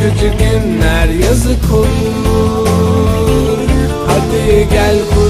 Sıkıcı günler yazık olur. Hadi gel kurtar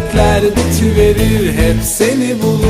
dertler bitiverir hep seni bulur